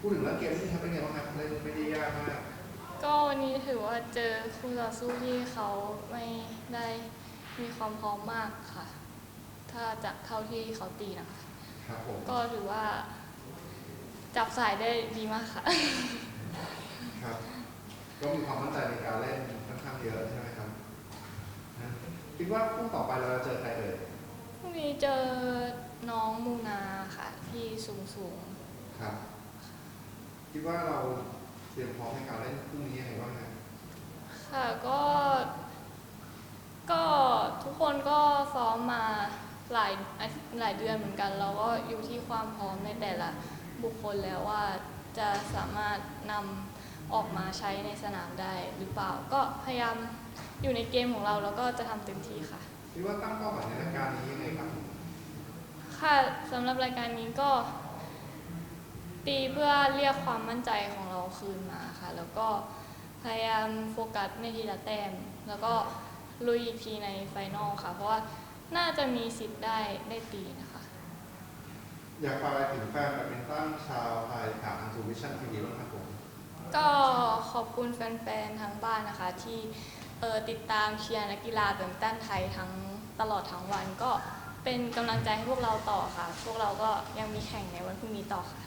พูดถึงเรื่องเกมที่ทำเป็นไงบ้างครับเล่นไม่ได้ยากมากก็วันนี้ถือว่าเจอคู่ต่อสู้ที่เขาไม่ได้มีความพร้อมมากค่ะ ถ้าจากเท่าที่เขาตีนะคะ ครับผมก็ถือว่า จับสายได้ดีมากค่ะ ครับ ก็มีความมั่นใจในการเล่นค่อนข้างเยอะใช่ไหมครับนะคิดว่าคู่ต่อไปเราจะเจอใครเอ่ยพรุ่งนี้เจอน้องมูนาค่ะ ที่สูงสูงครับ คิดว่าเราเตรียมพร้อมในการเล่นคู่นี้ยังไงบ้างครับๆค่ะก็ก็ทุกคนก็ซ้อมมาหลายอาทิตย์หลายเดือนเหมือนกัน เราก็อยู่ที่ความพร้อมในแต่ละบุคคลแล้วว่าจะสามารถนำออกมาใช้ในสนามได้หรือเปล่า ก็พยายามอยู่ในเกมของเราแล้วก็จะทำเต็มที่ค่ะ คิดว่าตั้งเป้าหมายในรายการนี้ยังไงครับ ค่ะสำหรับรายการนี้ก็ ตีเพื่อเรียกความมั่นใจของเราคืนมาค่ะ แล้วก็พยายามโฟกัสในทีละแต้ม แล้วก็ลุยอีกทีในไฟนอลค่ะ เพราะว่าน่าจะมีสิทธิ์ได้ได้ตีนะคะ อยากฝากอะไรถึงแฟนแบดมินตันชาวไทยผ่านทางทูวิชั่นทีวีบ้างครับผมก็ขอบคุณแฟนๆทั้งบ้านนะคะ ที่เออติดตามเชียร์นักกีฬาแบดมินตันไทยทั้งตลอดทั้งวันก็เป็นกำลังใจให้พวกเราต่อค่ะ พวกเราก็ยังมีแข่งในวันพรุ่งนี้ต่อค่ะ